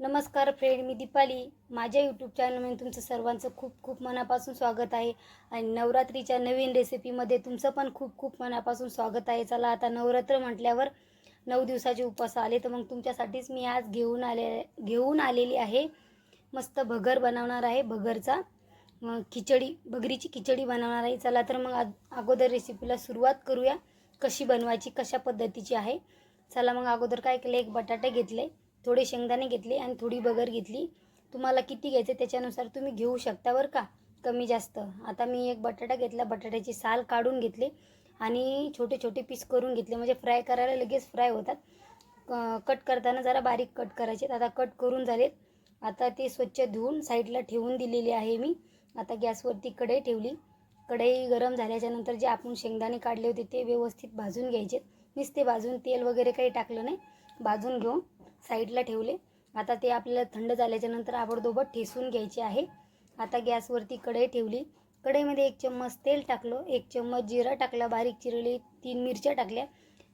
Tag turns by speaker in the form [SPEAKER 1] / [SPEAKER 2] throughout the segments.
[SPEAKER 1] नमस्कार फ्रेंड मी दीपाली. माझ्या यूट्यूब चॅनलमध्ये तुमचं सर्वांचं खूप खूप मनापासून स्वागत आहे. आणि नवरात्रीच्या नवीन रेसिपीमध्ये तुमचं पण खूप खूप मनापासून स्वागत आहे. चला आता नवरात्र म्हटल्यावर नऊ दिवसाचे उपवास आले तर मग तुमच्यासाठीच मी आज घेऊन आले घेऊन आलेली आहे. मस्त भगर बनवणार आहे भगरचा. खिचडी भगरीची खिचडी बनवणार आहे. चला तर मग अगोदर रेसिपीला सुरुवात करूया. कशी बनवायची कशा पद्धतीची आहे. चला मग अगोदर काय केलं एक बटाटे घेतले. थोडे शेंगदाणे घेतले आणि थोडी बगर घेतली. तुम्हाला किती घ्यायचे त्याच्यानुसार तुम्ही घेऊ शकता बरं का? कमी जास्त. आता मी एक बटाटा घेतला. बटाट्याची साल काढून घेतली आणि छोटे छोटे पीस करून घेतले. म्हणजे फ्राय करायला लगेच फ्राय होतात. कट करताना जरा बारीक कट करायचे. आता कट करून झालेत. आता ते स्वच्छ धुवून साईडला ठेवून दिलेली आहे मी. आता गॅसवरती कढई ठेवली. कढई गरम झाल्याच्यानंतर जे आपण शेंगदाणे काढले होते ते व्यवस्थित भाजून घ्यायचे नुसते भाजून तेल वगैरे काही टाकलं नाही. भाजून घेऊन साईडला ठेवले. आता ते आपल्याला थंड झाल्याच्यानंतर आबडदोबड ठेसून घ्यायचे आहे. आता गॅसवरती कढई ठेवली. कढईमध्ये एक चम्मच तेल टाकलं. एक चम्मच जिरा टाकला. बारीक चिरली तीन मिरच्या टाकल्या.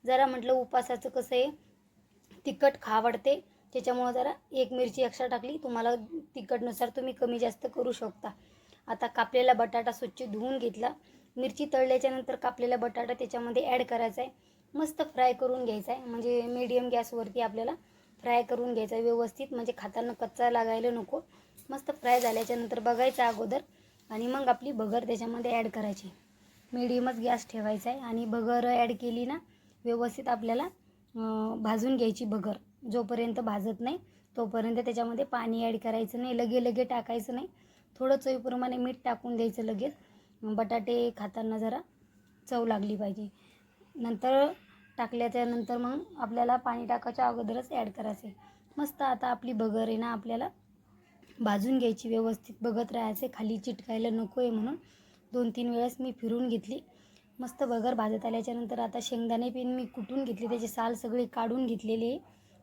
[SPEAKER 1] जरा म्हटलं उपासाचं कसं आहे? तिखट खावडते. त्याच्यामुळं जरा एक मिरची एक्स्ट्रा टाकली. तुम्हाला तिखटनुसार तुम्ही कमी जास्त करू शकता. आता कापलेला बटाटा स्वच्छ धुवून घेतला. मिरची तळल्याच्यानंतर कापलेला बटाटा त्याच्यामध्ये ॲड करायचा आहे मस्त फ्राय करून घ्यायचा आहे म्हणजे मीडियम गॅसवरती आपल्याला फ्राय करून घ्यायचा व्यवस्थित म्हणजे खाताना कच्चा लागायला नको. मस्त फ्राय झाल्याच्यानंतर बघायचा अगोदर आणि मग आपली भगर त्याच्यामध्ये ॲड करायची. मिडियमच गॅस ठेवायचा आहे आणि भगर ॲड केली ना व्यवस्थित आपल्याला भाजून घ्यायची भगर जोपर्यंत भाजत नाही तोपर्यंत त्याच्यामध्ये पाणी ॲड करायचं नाही लगे लगे टाकायचं नाही. थोडं चवीप्रमाणे मीठ टाकून द्यायचं लगेच. बटाटे खाताना जरा चव लागली पाहिजे. नंतर टाकल्याच्यानंतर मग आपल्याला पाणी टाकायच्या अगोदरच ॲड करायचे. मस्त आता आपली बगर आहे ना आपल्याला भाजून घ्यायची व्यवस्थित. बघत राहायचे खाली चिटकायला नको आहे म्हणून दोन तीन वेळेस मी फिरून घेतली. मस्त बगर भाजत आल्याच्यानंतर आता शेंगदाणे पण मी कुटून घेतले त्याचे साल सगळे काढून घेतलेले आहे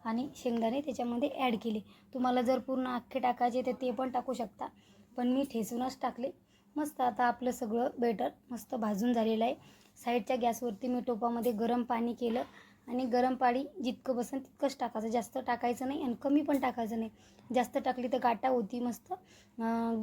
[SPEAKER 1] आणि शेंगदाणे त्याच्यामध्ये ॲड केले. तुम्हाला जर पूर्ण अख्खे टाकायचे तर ते पण टाकू शकता पण मी ठेसूनच टाकले. मस्त आता आपलं सगळं बेटर मस्त भाजून झालेलं आहे. साईडच्या गॅसवरती मी टोपामध्ये गरम पाणी केलं. आणि गरम पाणी जितकं बसन तितकंच टाकायचं. जास्त टाकायचं नाही आणि कमी पण टाकायचं नाही. जास्त टाकली तर गाटा होती मस्त.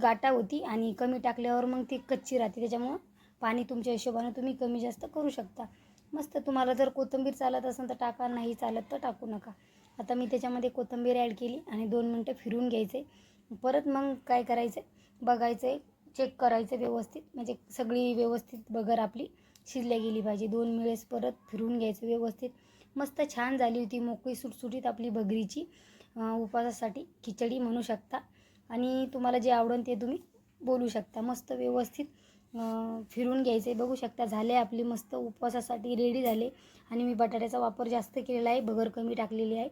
[SPEAKER 1] गाटा होती आणि कमी टाकल्यावर मग ती कच्ची राहते. त्याच्यामुळं पाणी तुमच्या हिशोबानं तुम्ही कमी जास्त करू शकता. मस्त तुम्हाला जर कोथिंबीर चालत असेल तर टाका. नाही चालत तर टाकू नका. आता मी त्याच्यामध्ये कोथिंबीर ॲड केली आणि दोन मिनटं फिरून घ्यायचे. परत मग काय करायचं बघायचं आहे चेक करायचं व्यवस्थित. म्हणजे सगळी व्यवस्थित बगर आपली शिजल्या गेली पाहिजे. दोन वेळेस परत फिरून घ्यायचं व्यवस्थित. मस्त छान झाली होती मोकळी सुटसुटीत आपली बगरीची. उपवासासाठी खिचडी म्हणू शकता. आणि तुम्हाला जे आवडेल ते तुम्ही बोलू शकता. मस्त व्यवस्थित फिरून घ्यायचे बघू शकता झाले आपली मस्त उपवासासाठी रेडी झाले. आणि मी बटाट्याचा वापर जास्त केलेला आहे. बगर कमी टाकलेली आहे.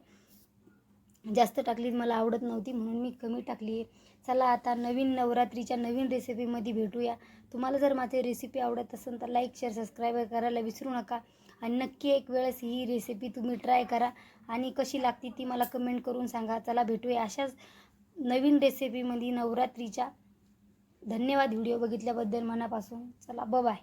[SPEAKER 1] जास्त टाकली मला आवडत नव्हती म्हणून मी कमी टाकली आहे. चला आता नवीन नवरात्रीच्या नवीन रेसिपीमध्ये भेटूया. तुम्हाला जर माझी रेसिपी आवडत असेल तर लाईक शेअर सबस्क्राईब करायला विसरू नका. आणि नक्की एक वेळेस ही रेसिपी तुम्ही ट्राय करा. आणि कशी लागते ती मला कमेंट करून सांगा. चला भेटूया अशाच नवीन रेसिपीमध्ये नवरात्रीच्या धन्यवाद व्हिडिओ बघितल्याबद्दल मनापासून. चला ब बाय